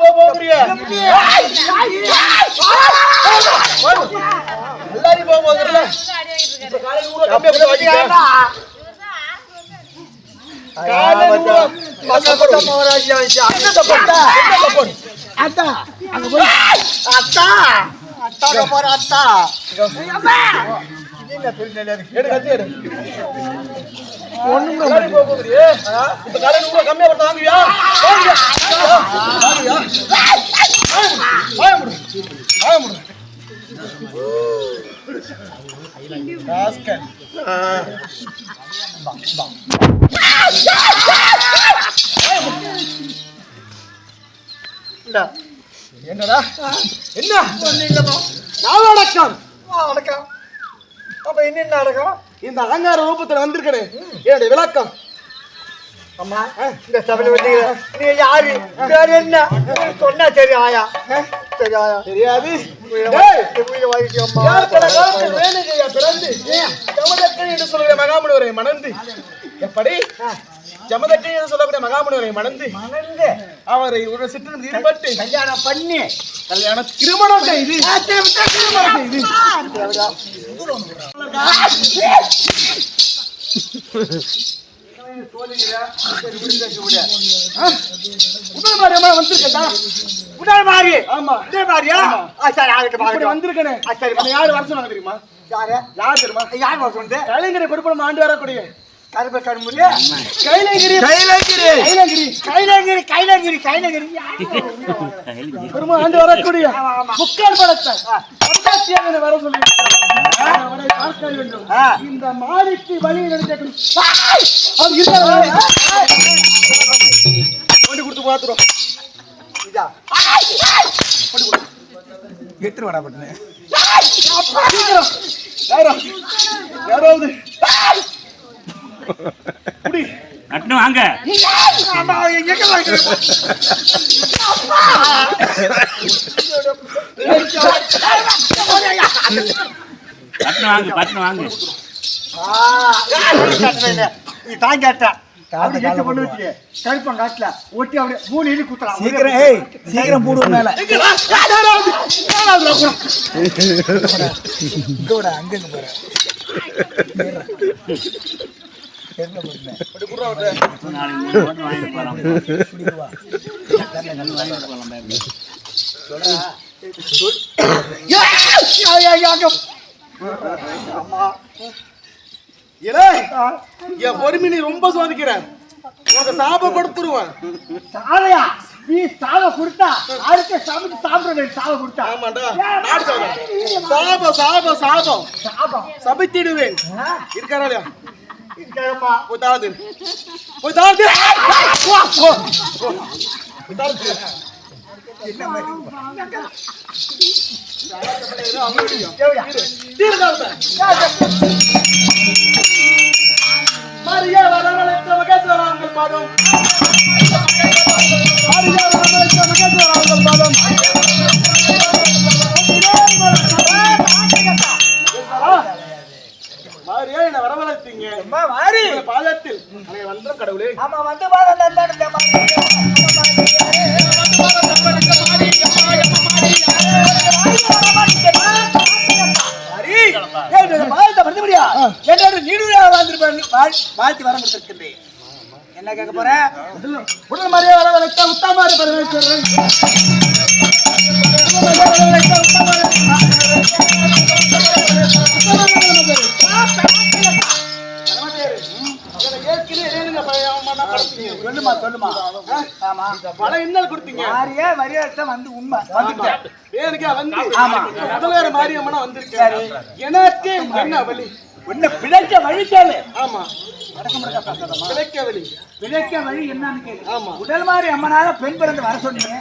போகும்போது அத்தா அங்க போய் அத்தா அத்தா போற அத்தா கம்மியா வாங்க என்னடா? என்ன? நாளடக்கம் வணக்கம் அப்ப என்ன நடக்கும் இந்த அலங்கார ரூபத்துல வந்திருக்கனே என்னுடைய விளக்கம். அம்மா இந்த சபையில வந்து நீ யாரு? பேர் என்ன? சொன்னா சரி ஆயா. தெரியாது பிறந்து ஜமதக்கன் என்று சொல்லுகிற மகாமுனிவரை மணந்து எப்படி ஜமதக்கன் என்று சொல்லக்கூடிய மகாமுனிவரை மணந்து மணந்து அவரை ஒரு சிற்றில் ஈடுபட்டு கல்யாணம் பண்ணி கல்யாண திருமணம் செய்து திருமணம் செய்து வந்திருக்கா உடல் மாறி ஆமா இதே மாதிரியா ஆ, சரி ஆகட்டும் ஆகட்டும் வந்திருக்கனே ஆ, சரி நம்ம யாரு வர சொன்னாங்க தெரியுமா யாரு யார் தெரியுமா யார் வர சொன்னது கலைஞரை பொறுப்பு ஆண்டு வரக்கூடிய கருப்ப கருமுடி கைலகிரி கைலகிரி கைலகிரி கைலகிரி கைலகிரி கைலகிரி பெருமா ஆண்டு வரக்கூடிய. முக்கால் படத்தை பட்டாட்சியாக வர சொல்லி பார்க்க வேண்டும். இந்த மாடிக்கு வழி நடத்தணும் அவன் இருக்கிறான் கொண்டு கொடுத்து பாத்துரும் இதா எத்தனை வாடா பட்டனே. யாரோ யாராவது குடி நட்டு வாங்க பட்டு வாங்க. பட்டு வாங்க நீ தான் கேட்ட. அப்படி எடுத்து கொண்டு வச்சுட்டு கருப்பம் காட்டுல ஒட்டி அப்படியே மூணு இடி குத்தலாம் சீக்கிரம் ஏய் சீக்கிரம் போடுவோம் மேல. அங்க இங்க போற என்ன பண்ண? அப்படி குடுறா அவர்ட்ட. இலே, என் பொறுமை நீ ரொம்ப சோதிக்கிற. உனக்கு சாபம் கொடுத்துருவேன். சாவையா நீ சாவை கொடுத்தா அடுத்த சமைச்சு சாப்பிடுறது சாவை கொடுத்தா. ஆமாண்டா. சாபம். சாபம் சாபம் சாபம் சபித்திடுவேன். இருக்காரா இல்லையா? தாழ்ந்து போய் தாழ்ந்து தேவையா? மரியா வரவழைத்த மகேஸ்வராங்கள் பாதம் என்ன கேட்க போறேன் உடல் மரியா வரவழைத்த உத்தமாரி பரமேஸ்வரன் சொல்லுமா சொல்லுமா. ஆமா. பல இன்னல் கொடுத்தீங்க. மாறியே மரியாதை வந்து உண்மை. வந்துட்டேன் வேலைக்கா வந்து. ஆமா. முதல்வர் மாரியம்மனா வந்திருக்காரு. எனக்கு என்ன வழி உன்னை பிழைக்க வழி கேளு ஆமா. கிடைக்க வழி பிழைக்க வழி என்னன்னு ஆமா. உடல் மாதிரி அம்மனால பெண் பிறந்து வர சொன்னீங்க.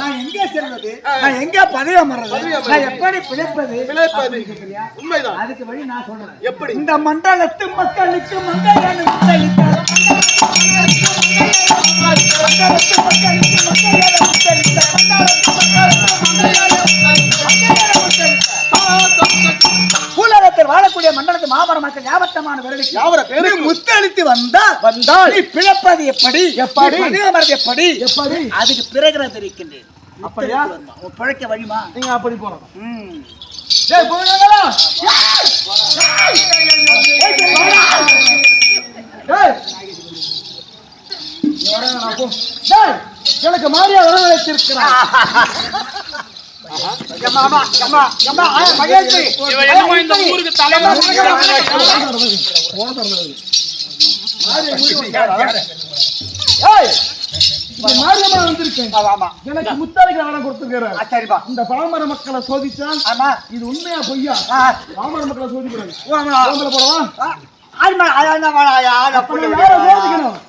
நான் எங்கே செல்வது. நான் எங்க பதவி அமர்றது. நான் எப்படி பிழைப்பது? பிழைப்பது? உண்மைதான். அதுக்கு வழி நான் சொல்றேன். எப்படி? இந்த மண்டலத்து மக்களுக்கு முத்தளித்தார். மண்டலத்து மக்களுக்கு மங்கையான வாழக்கூடிய மண்டலத்து மாபர மக்கள் யாவத்தமான விரலுக்கு யாவர பேரு முத்தளித்து வந்தால் வந்தால் நீ பிழைப்பது எப்படி? எப்படி? பணியமர்றது எப்படி? எப்படி? அதுக்கு பிறகு தெரிவிக்கின்றேன். அப்படியா? பிழைக்க வழிமா? நீங்க அப்படி போறோம் ம். போறீங்களா எனக்கு மாரியா வரவழைத்திருக்கிறான் ஏய் ஆமா, எனக்கு முத்தாளிக்கு வரம் கொடுத்துருக்காரு சரிப்பா இந்த பாமர மக்களை சோதிச்சா ஆமா இது உண்மையா பொய்யா பாமர மக்களை சோதிக்கூடாது ஆமா. உங்களை போடவா ஆயா, நான் புள்ள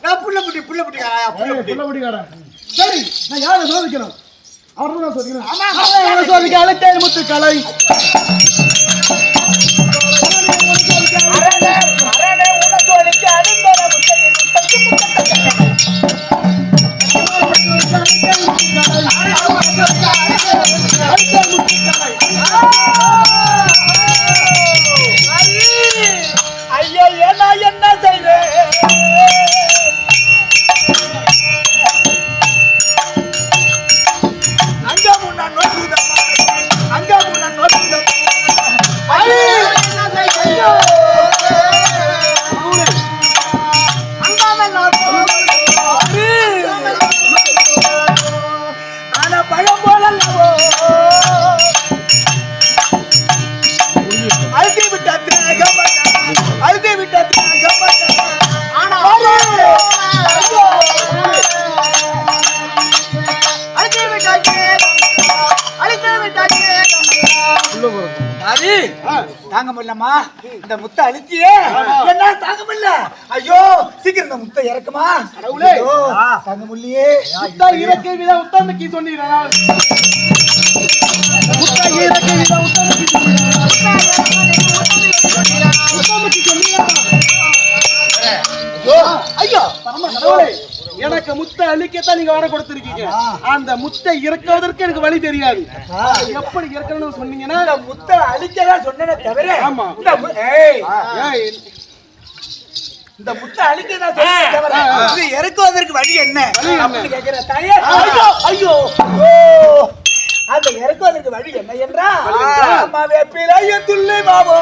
அப்ப புள்ள புள்ள சரி நான் யாரை சோதிக்கணும் அவர்தான் நான் சோதிக்கணும் ஆமா. அவன் தாங்க முடியலம்மா. இந்த முத்தை அழிச்சியே என்ன தாங்க முடியல. ஐயோ சீக்கிரம் இந்த முத்தை இறக்குமா? தாங்க முடியலையே. முத்தா இறக்கை வித உத்தமக்கு சொன்னீர்கள்? முத்தா இறக்கை வித உத்தமக்கு ஐயோ பரம கடவுளே. எனக்கு முத்தை அழிக்கத்தான் நீங்க வர கொடுத்திருக்கீங்க. அந்த முத்தை இறக்குவதற்கு எனக்கு வழி தெரியாது. எப்படி இறக்கணும்னு சொன்னீங்கன்னா இந்த முத்தை அழிக்கதான் சொன்னேனே தவிர ஆமா. இந்த முட்டை அழிக்க நான் சொல்றேன் தவிர, இது இறக்குவதற்கு வழி என்ன? ஐயோ அந்த இறக்குவதற்கு வழி என்ன என்றா வேப்பிலைய துள்ளி மாவோ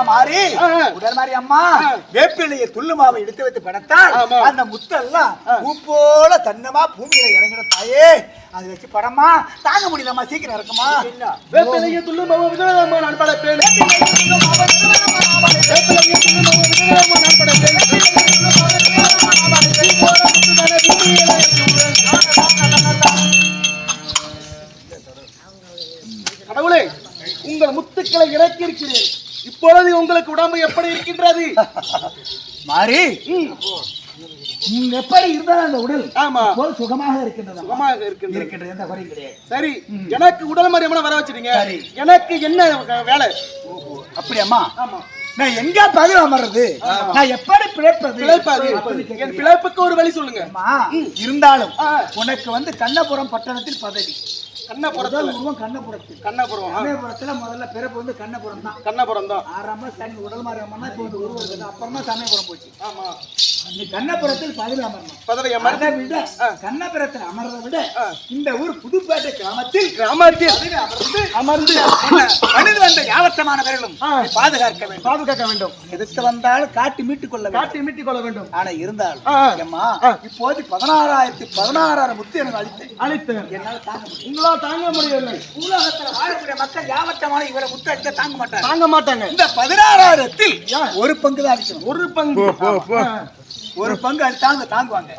அம்மா மாறி. உடல் மாதிரி அம்மா வேப்பிலையை துள்ளு மாவை எடுத்து வைத்து படத்தால். அந்த முத்தெல்லாம் பூ போல தன்னமா பூமியில இறங்கின தாயே. அது வச்சு படமா தாங்க முடியலம்மா சீக்கிரம் இறக்குமா. வேப்பிலையை துள்ளு மாவு விதவிதமா நான் படைப்பேன் வேப்பிலையை துள்ளு மாவு விதவிதமா நான் படைப்பேன் கடவுளே உங்கள் முத்துக்களை இறக்கி இருக்கிறேன் இப்பொழுது உங்களுக்கு உடம்பு எப்படி இருக்கின்றது? மாறி நீங்க எப்படி இருந்தாலும் அந்த உடல் ஆமா. போல் சுகமாக இருக்கின்றது சுகமாக இருக்கின்றது. இருக்கின்றது எந்த குறையும் கிடையாது. சரி எனக்கு உடல் மரியமான வர வச்சிட்டீங்க. சரி. எனக்கு என்ன வேலை? அப்படியாம்மா ஆமா. நான் எங்க பதில் அமர்றது நான் எப்படி பிழைப்பது? பிழைப்பாது? என். பிழைப்புக்கு ஒரு வழி சொல்லுங்க. இருந்தாலும். உனக்கு வந்து கண்ணபுரம் பட்டணத்தில் பதவி. கண்ணபுரத்துல உருவம் கண்ணபுரத்தில் கண்ணபுரம் கண்ணபுரத்துல முதல்ல பிறப்பு வந்து கண்ணபுரம் தான். கண்ணபுரம் தான். ஆறாம் சாமி உடல் மாறி அம்மன்னா இப்போ வந்து உருவம் இருக்குது அப்புறமா சமயபுரம் போச்சு. ஆமா. அந்த கண்ணபுரத்தில் பதில் அமரணும். பதவி அதை விட கண்ணபுரத்தில் அமர்றதை விட இந்த ஊர் புதுப்பேட்டை கிராமத்தில் கிராமத்தில் அமர்ந்து அமர்ந்து மனித வந்த யாவற்றமானவர்களும். பாதுகாக்க வேண்டும். பாதுகாக்க வேண்டும். எதிர்த்து வந்தாலும் காட்டி மீட்டுக் கொள்ள காட்டி மீட்டிக் கொள்ள வேண்டும். ஆனா இருந்தாலும் ஆ. அம்மா. இப்போது பதினாறாயிரத்தி பதினாறாயிரம் முத்து எனக்கு அளித்தேன். அழைத்து என்னால தாங்க உங்களால் தாங்க முடியவில்லை. உலகத்துல வாழக்கூடிய மக்கள் யாவற்றமான இவரை முத்து அடிக்க தாங்க மாட்டாங்க. தாங்க மாட்டாங்க. இந்த பதினாறாயிரத்தில் ஒரு பங்கு தான் அடிக்கணும் ஒரு பங்கு. ஒரு பங்கு அடித்தாங்க தாங்குவாங்க.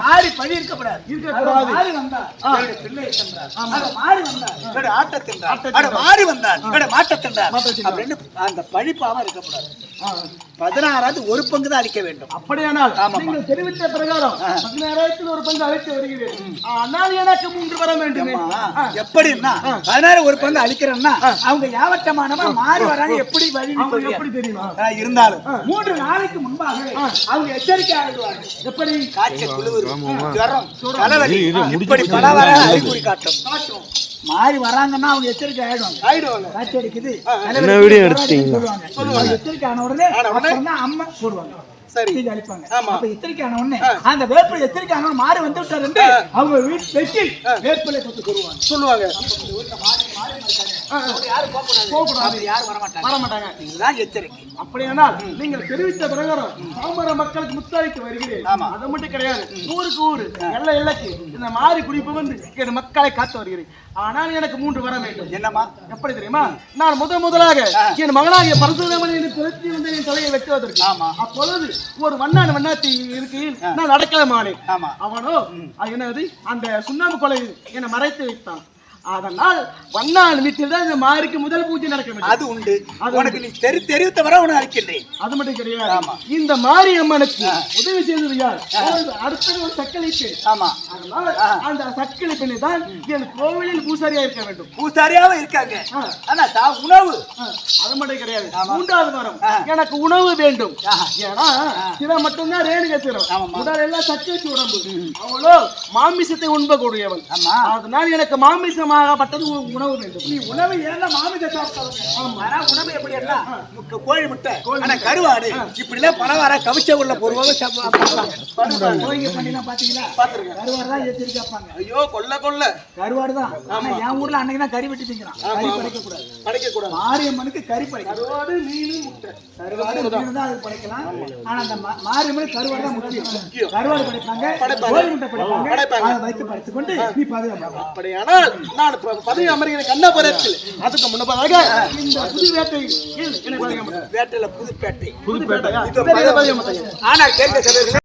மாறி பழி. அது மாறி வந்தா என்னுடைய பிள்ளையை தின்றார். அது மாறி வந்தா என்னுடைய ஆட்டை தின்றார். மாறி வந்தார். மாட்டை தின்றார். அப்படின்னு அந்த பழிப்பாவ இருக்கக்கூடாது. பதினாறாவது ஒரு பங்கு தான் அடிக்க வேண்டும். அப்படியானால். நீங்கள் தெரிவித்த பிரகாரம் பதினாயிரத்தில் ஒரு பங்கு அழைத்து வருகிறேன் எனக்கு மூன்று வர வேண்டும். எப்படின்னா பதினாறு ஒரு பங்கு அழிக்கிறோம்னா அவங்க யாவட்டமானவங்க மாறி வராங்க எப்படி வழி எப்படி தெரியுமா? இருந்தாலும் மூன்று நாளைக்கு முன்பாக அவங்க எச்சரிக்கை ஆகிடுவாங்க எப்படி? காய்ச்சல் குளிர் ஜுரம் தலைவலி இப்படி பல வர அறிகுறி காட்டும். காட்டும். மாறி வராங்கன்னா அவங்க எச்சரிக்கை ஆயிடுவாங்க. ஆயிடுவாங்க. காய்ச்சல் அடிக்குது என்ன வீடியோ எடுத்தீங்க சொல்லுவாங்க. எச்சரிக்கை ஆன உடனே? அப்புறம் அம்மா போடுவாங்க. சரி. அழிப்பாங்க. அப்ப எச்சரிக்கை ஆன உடனே அந்த வேப்பிலை எச்சரிக்கை ஆன மாறி வந்து விட்டார் அவங்க வீட்டு வெட்டி வேப்பிலை கொத்து கூறுவாங்க சொல்லுவாங்க. யாரும் போகக்கூடாது யாரும் வர மாட்டாங்க வர மாட்டாங்க இதுதான் எச்சரிக்கை. அப்படியானால் நீங்கள் தெரிவித்த பிரகாரம் பாமர மக்களுக்கு முத்தாய்க்கு வருகிறேன். ஆமா. அது மட்டும் கிடையாது. ஊருக்கு ஊரு எல்லை எல்லைக்கு இந்த மாறி குடிப்பு வந்து என் மக்களை காத்து வருகிறேன். ஆனால் எனக்கு மூன்று வர வேண்டும். என்னம்மா? எப்படி தெரியுமா? நான் முதல் முதலாக என் மகனாகிய பரசுராமன் என்று திருத்தி வந்து என் தலையை வெட்டுவதற்கு ஆமா. அப்பொழுது ஒரு வண்ணான் வண்ணாத்தி இருக்கையில் நான் அடக்கலமானேன். ஆமா. அவனோ அது என்னது? அந்த சுண்ணாம்பு கொலை என்னை மறைத்து வைத்தான். அதனால் வண்ணான் வீட்டில் தான் இந்த மாரிக்கு முதல் பூஜை நடக்க வேண்டும். அது உண்டு. உனக்கு நீ தெரி தெரிவித்த வர உனக்கு அளிக்கின்றேன் அது மட்டும் கிடையாது. இந்த மாரியம்மனுக்கு உதவி செய்தது யார்? அடுத்தது ஒரு சக்கலை பெண். ஆமா. அதனால் அந்த சக்கலை பெண்ணை தான் என் கோவிலில் பூசாரியா இருக்க வேண்டும். பூசாரியாவும் இருக்காங்க. ஆனா தா உணவு. அது மட்டும் கிடையாது. மூன்றாவது வாரம். எனக்கு உணவு வேண்டும். ஏன்னா சில மட்டும்தான் ரேணுக சிரம் உடல் எல்லாம் சக்கரைக்கு உடம்பு. அவளோ மாமிசத்தை உண்பக்கூடியவள் ஆமா. அதனால் எனக்கு மாமிசமாகப்பட்டது உ- உணவு வேண்டும். நீ உணவு ஏன்னா மாமிச சாப்பிட்டாலும்? ஆனா உணவு எப்படி முட்டை, கோழி முட்டை. ஆனா கருவாடு. இப்படி எல்லாம் பரவாயில்ல கவிச்ச உள்ள பொருவாக கோழிங்க பண்ணிலாம் பாத்தீங்களா? பார்த்திருக்கேன். கருவாடு தான் ஏற்றி கேட்பாங்க ஐயோ கொல்ல கொல்ல கருவாடு தான். ஆனா என் ஊர்ல அன்னைக்கு தான் கறி வெட்டி திங்கிறான். கறி படைக்க கூடாது படைக்க கூடாது மாரியம்மனுக்கு கறி படைக்கணும். கருவாடு மீன் முட்டை. கருவாடு மீன் தான் அது படைக்கலாம். ஆனா அந்த மாரியம்மனுக்கு கருவாடு தான் முக்கியம். கருவாடு படைப்பாங்க. கோழி முட்டை படைப்பாங்க. அதை வைத்து படைத்துக் கொண்டு நீ பாதுகாப்பாங்க அப்படியானால் நான் பதவி அமர்கிற கண்ணபுரத்தில் அதுக்கு முன்னதாக இந்த புது வேட்டையில புதுப்பேட்டை புதுப்பேட்டையா? இது சரி, இதை பதவி அமர்த்துங்க. ஆனா கேட்க